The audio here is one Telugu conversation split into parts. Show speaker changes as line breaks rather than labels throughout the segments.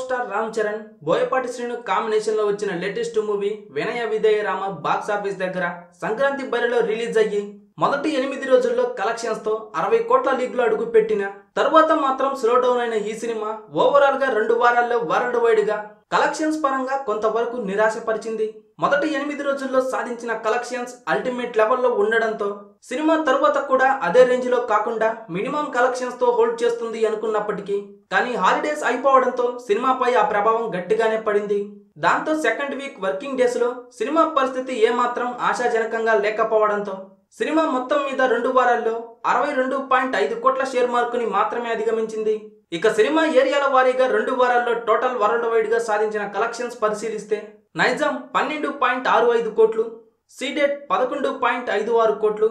స్టార్ రామ్ చరణ్ బోయపాటి శ్రీను కాంబినేషన్లో వచ్చిన లేటెస్ట్ మూవీ వినయ విధేయ రామ బాక్స్ ఆఫీస్ దగ్గర సంక్రాంతి బరిలో రిలీజ్ అయ్యి మొదటి ఎనిమిది రోజుల్లో కలెక్షన్స్తో అరవై కోట్ల లీగ్లో అడుగు పెట్టిన తరువాత మాత్రం స్లో డౌన్ అయిన ఈ సినిమా ఓవరాల్గా రెండు వారాల్లో వరల్డ్ వైడ్గా కలెక్షన్స్ పరంగా కొంతవరకు నిరాశపరిచింది. మొదటి ఎనిమిది రోజుల్లో సాధించిన కలెక్షన్స్ అల్టిమేట్ లెవెల్లో ఉండడంతో సినిమా తరువాత కూడా అదే రేంజ్లో కాకుండా మినిమం కలెక్షన్స్తో హోల్డ్ చేస్తుంది అనుకున్నప్పటికీ కానీ హాలిడేస్ అయిపోవడంతో సినిమాపై ఆ ప్రభావం గట్టిగానే పడింది. దాంతో సెకండ్ వీక్ వర్కింగ్ డేస్లో సినిమా పరిస్థితి ఏమాత్రం ఆశాజనకంగా లేకపోవడంతో సినిమా మొత్తం మీద రెండు వారాల్లో అరవై రెండు పాయింట్ ఐదు కోట్ల షేర్ మార్కుని మాత్రమే అధిగమించింది. ఇక సినిమా ఏరియాల వారీగా రెండు వారాల్లో టోటల్ వరల్డ్ వైడ్గా సాధించిన కలెక్షన్స్ పరిశీలిస్తే నైజాం పన్నెండు పాయింట్ ఆరు ఐదు కోట్లు సీడెట్ పదకొండు పాయింట్ ఐదు ఆరు కోట్లు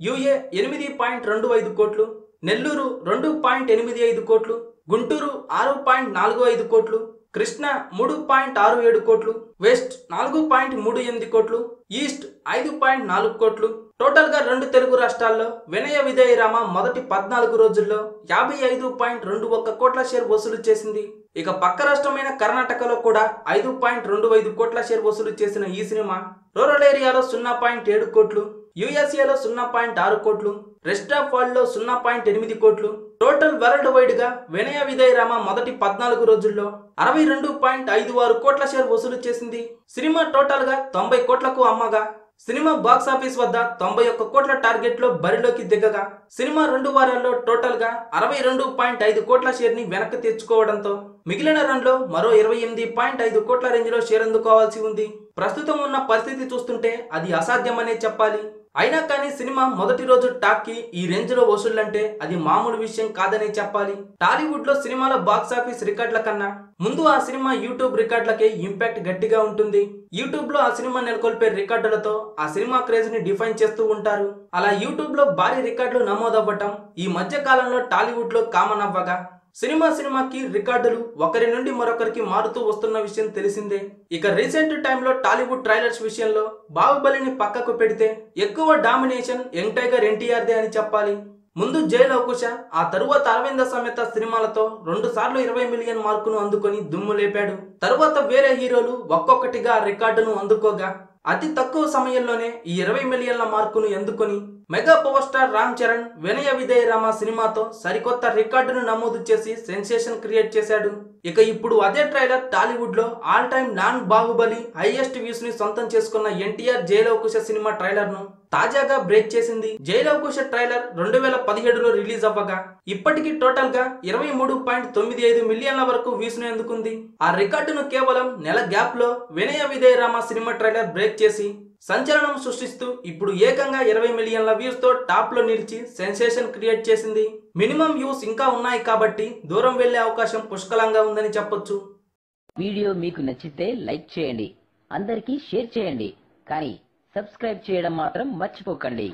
యుఏ ఎనిమిది పాయింట్ రెండు ఐదు కోట్లు నెల్లూరు రెండు పాయింట్ ఎనిమిది ఐదు కోట్లు గుంటూరు ఆరు పాయింట్ నాలుగు ఐదు కోట్లు కృష్ణ మూడు పాయింట్ ఆరు ఏడు కోట్లు వెస్ట్ నాలుగు పాయింట్ మూడు ఎనిమిది కోట్లు ఈస్ట్ ఐదు పాయింట్ నాలుగు కోట్లు. టోటల్గా రెండు తెలుగు రాష్ట్రాల్లో వినయ విధేయ రామ మొదటి పద్నాలుగు రోజుల్లో యాభై ఐదు పాయింట్ రెండు ఒక్క కోట్ల షేర్ వసూలు చేసింది. ఇక పక్క రాష్ట్రమైన కర్ణాటకలో కూడా ఐదు పాయింట్ రెండు ఐదు కోట్ల షేర్ వసూలు చేసిన ఈ సినిమా రూరల్ ఏరియాలో సున్నా పాయింట్ ఏడు కోట్లు యుఎస్ఏలో సున్నా పాయింట్ ఆరు కోట్లు రెస్ట్ ఆఫ్ వరల్డ్లో సున్నా పాయింట్ ఎనిమిది కోట్లు టోటల్ వరల్డ్ వైడ్గా వినయ విదయ రామ మొదటి పద్నాలుగు రోజుల్లో అరవై రెండు పాయింట్ ఐదు ఆరు కోట్ల షేర్ వసూలు చేసింది. సినిమా టోటల్గా తొంభై కోట్లకు అమ్మగా. సినిమా బాక్స్ ఆఫీస్ వద్ద తొంభై ఒక్క కోట్ల టార్గెట్లో బరిలోకి దిగగా. సినిమా రెండు వారాల్లో టోటల్గా అరవై రెండు పాయింట్ ఐదు కోట్ల షేర్ని వెనక్కి తెచ్చుకోవడంతో మిగిలిన రన్లో మరో ఇరవై ఎనిమిది పాయింట్ ఐదు కోట్ల రేంజ్లో షేర్ అందుకోవాల్సి ఉంది. ప్రస్తుతం ఉన్న పరిస్థితి చూస్తుంటే అది అసాధ్యమనే చెప్పాలి. అయినా కానీ సినిమా మొదటి రోజు టాక్కి ఈ రేంజ్లో వసూళ్ళంటే అది మామూలు విషయం కాదని చెప్పాలి. టాలీవుడ్లో సినిమాల బాక్స్ ఆఫీస్ రికార్డుల కన్నా ముందు ఆ సినిమా యూట్యూబ్ రికార్డులకే ఇంపాక్ట్ గట్టిగా ఉంటుంది. యూట్యూబ్లో ఆ సినిమా నెలకొల్పే రికార్డులతో ఆ సినిమా క్రేజ్ని డిఫైన్ చేస్తూ ఉంటారు. అలా యూట్యూబ్లో భారీ రికార్డులు నమోదవ్వటం ఈ మధ్య కాలంలో టాలీవుడ్లో కామన్ అవ్వగా సినిమా సినిమాకి రికార్డులు ఒకరి నుండి మరొకరికి మారుతూ వస్తున్న విషయం తెలిసిందే. ఇక రీసెంట్ టైంలో టాలీవుడ్ ట్రైలర్స్ విషయంలో బాహుబలిని పక్కకు పెడితే ఎక్కువ డామినేషన్ యంగ్ టైగర్ ఎన్టీఆర్దే అని చెప్పాలి. ముందు జైలు అవకుశ ఆ తరువాత అరవింద సమేత సినిమాలతో రెండు సార్లు ఇరవై మిలియన్ మార్కును అందుకొని దుమ్ము లేపాడు. తరువాత వేరే హీరోలు ఒక్కొక్కటిగా ఆ రికార్డును అందుకోగా అతి తక్కువ సమయంలోనే ఈ ఇరవై మిలియన్ల మార్కును ఎందుకొని mega power star Ram Charan Vinaya Vidheya Rama సినిమాతో సరికొత్త రికార్డును నమోదు చేసి సెన్సేషన్ క్రియేట్ చేశాడు. ఇక ఇప్పుడు అదే ట్రైలర్ టాలీవుడ్లో all time non Baahubali highest వ్యూస్ని సొంతం చేసుకున్న ఎన్టీఆర్ జైలవకుశ సినిమా ట్రైలర్ను తాజాగా బ్రేక్ చేసింది. జైలవకుశ ట్రైలర్ రెండు వేల పదిహేడులో రిలీజ్ అవ్వగా ఇప్పటికీ టోటల్గా ఇరవై మూడు పాయింట్ తొమ్మిది ఐదు మిలియన్ల వరకు వ్యూస్ను అందుకుంది. ఆ రికార్డును కేవలం నెల గ్యాప్లో Vinaya Vidheya Rama cinema trailer break చేసి సంచలనం సృష్టిస్తూ ఇప్పుడు ఏకంగా ఇరవై మిలియన్ల వ్యూస్తో టాప్లో నిలిచి సెన్సేషన్ క్రియేట్ చేసింది. మినిమం వ్యూస్ ఇంకా ఉన్నాయి కాబట్టి దూరం వెళ్ళే అవకాశం పుష్కలంగా ఉందని చెప్పొచ్చు.
వీడియో మీకు నచ్చితే లైక్ చేయండి. అందరికీ షేర్ చేయండి. కానీ సబ్స్క్రైబ్ చేయడం మాత్రం మర్చిపోకండి.